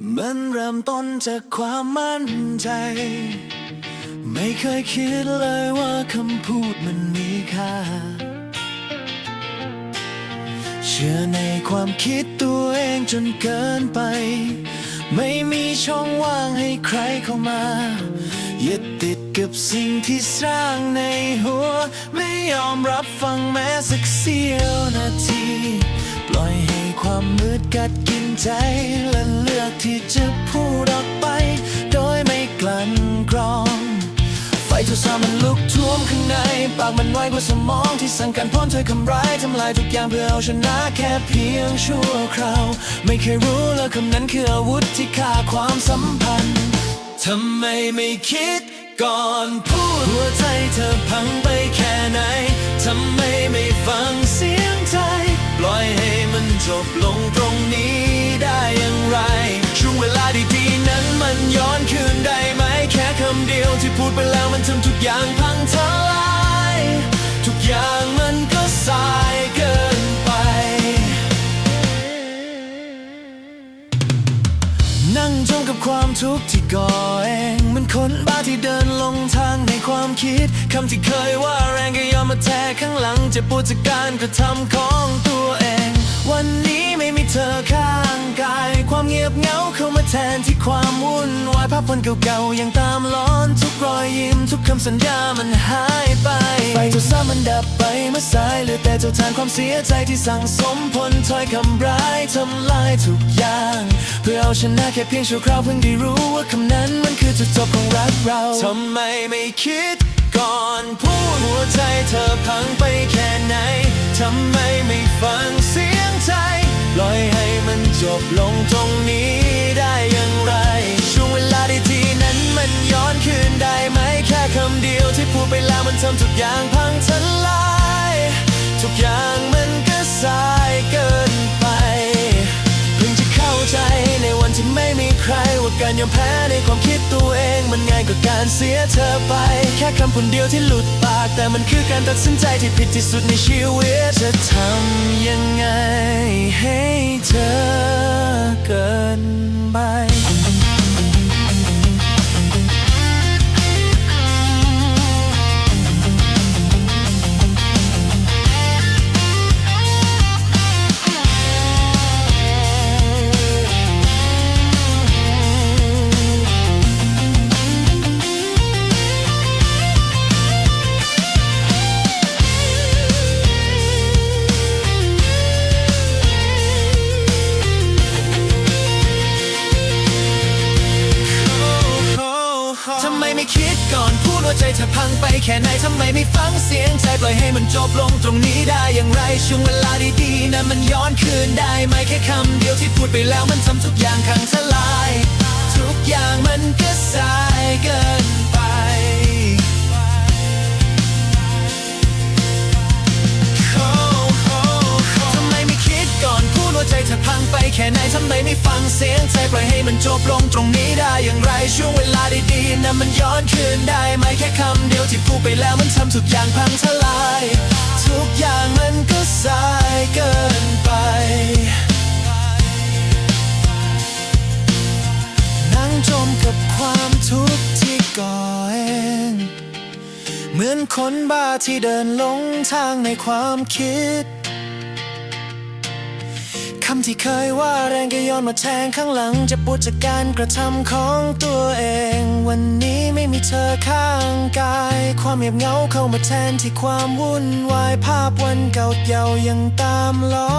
มันเริ่มต้นจากความมั่นใจ ไม่เคยคิดเลยว่าคำพูดมันมีค่า เชื่อในความคิดตัวเองจนเกินไป ไม่มีช่องว่างให้ใครเข้ามายึดติดกับสิ่งที่สร้างในหัว ไม่ยอมรับฟังแม้สักเสี้ยวนาที ปล่อย ความมืดกัดกินใจและเลือกที่จะพูดออกไป โดยไม่กลั่นกรอง ไฟทุกสามันลุกท่วมข้างใน ปากมันไวกว่าสมองที่สั่งการพ่นเธอคำร้ายทำลายทุกอย่างเพื่อเอาชนะแค่เพียงชั่วคราว ไม่เคยรู้เลยคำนั้นคืออาวุธที่ฆ่าความสัมพันธ์ทำไมไม่คิดก่อนพูดหัวใจเธอพังไปแค่ไหนทำไมไม่ฟังเสียง จบลงตรงนี้ได้อย่างไร ช่วงเวลาดีๆนั้นมันย้อนคืนได้ไหม แค่คำเดียวที่พูดไปแล้วมันทำทุกอย่างพังทลาย ทุกอย่างมันก็สายเกินไป นั่งจมกับความทุกข์ที่ก่อเองมันคนบ้าที่เดินลงทางในความคิดคำที่เคยว่าแรงก็ยอมมาแทกข้างหลังจะปวดจากการกระทำของตัวเอง วันนี้ไม่มีเธอข้างกาย ความเงียบเหงาเข้ามาแทนที่ความวุ่นวายภาพวันเก่าๆยังตามล้อนทุกรอยยิ้มทุกคำสัญญามันหายไปไฟโทรศัพท์มันดับไปเมื่อสายเหลือแต่เจ้าทานความเสียใจที่สั่งสมผลถอยคำร้ายทำลายทุกอย่าง เพื่อเอาชนะแค่เพียงชั่วคราวเพิ่งได้รู้ว่าคำนั้นมันคือจุดจบของรักเราทำไมไม่คิดก่อนพูดหัวใจเธอพังไปแค่ไหนทำไมไม่ฟัง มันจบลงตรงนี้ได้อย่างไร ช่วงเวลาดีๆนั้นมันย้อนคืนได้ไหมแค่คำเดียวที่พูดไปแล้วมันทำทุกอย่าง ว่าการยอมแพ้ในความคิดตัวเอง มันง่ายกว่าการเสียเธอไป แค่คำพูดเดียวที่หลุดปาก แต่มันคือการตัดสินใจที่ผิดที่สุดในชีวิตจะทำยังไงให้เธอเกินไป ไมไม่คิดก่อนพูดว่าใจเธอพังไปแค่ไหนทำไมไม่ฟังเสียงใจปล่อยให้มันจบลงตรงนี้ได้อย่างไรช่วงเวลาดีๆนั้นมันย้อนคืนได้ไหมแค่คำเดียวที่พูดไปแล้วมันทำทุกอย่างพังทลาย ทุกอย่างมันก็สายเกินไปทำไมไม่คิดก่อนพูดว่าใจเธอพังไปแค่ไหนทำไมไม่ฟังเสียงใจปล่อยให้มันจบลงตรงนี้ได้อย่างไรช่ว อนคืนได้ไหมแค่คำเดียวที่พูดไปแล้วมันทำทุกอย่างพังทลาย ทุกอย่างมันก็สายเกินไป นั่งจมกับความทุกข์ที่ก่อเองเหมือนคนบ้าที่เดินหลงทางในความคิดคำที่เคยว่าแรงก็ย้อนมาแทงข้างหลัง จะปวดจากการกระทำของตัวเองวันนี้ มีเธอข้างกาย ความเงียบเหงาเข้ามาแทนที่ความวุ่นวายภาพวันเก่าเยาว์ยังตามล้อ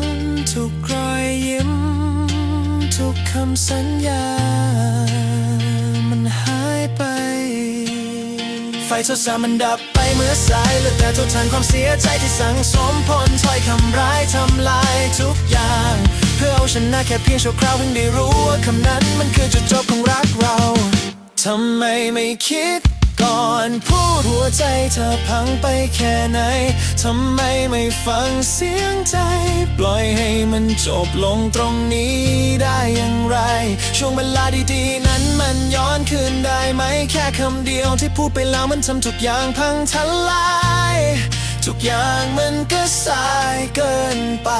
นทุกรอยยิ้ม ทุกคำสัญญา มันหายไป ไฟโทรศัพท์มันดับไปเมื่อสายเหลือแต่ทุกทานความเสียใจที่สั่งสมผลถ้อยคำร้ายทำลายทุกอย่าง เพื่อเอาชนะแค่เพียงชั่วคราวเพิ่งได้รู้ว่าคำนั้นมันคือจุดจบของรักเรา ทำไมไม่คิดก่อนพูดหัวใจเธอพังไปแค่ไหน ทำไมไม่ฟังเสียงใจ ปล่อยให้มันจบลงตรงนี้ได้อย่างไร ช่วงเวลาดีๆ นั้นมันย้อนคืนได้ไหม แค่คำเดียวที่พูดไปแล้วมันทำทุกอย่างพังทลาย ทุกอย่างมันก็สายเกินไป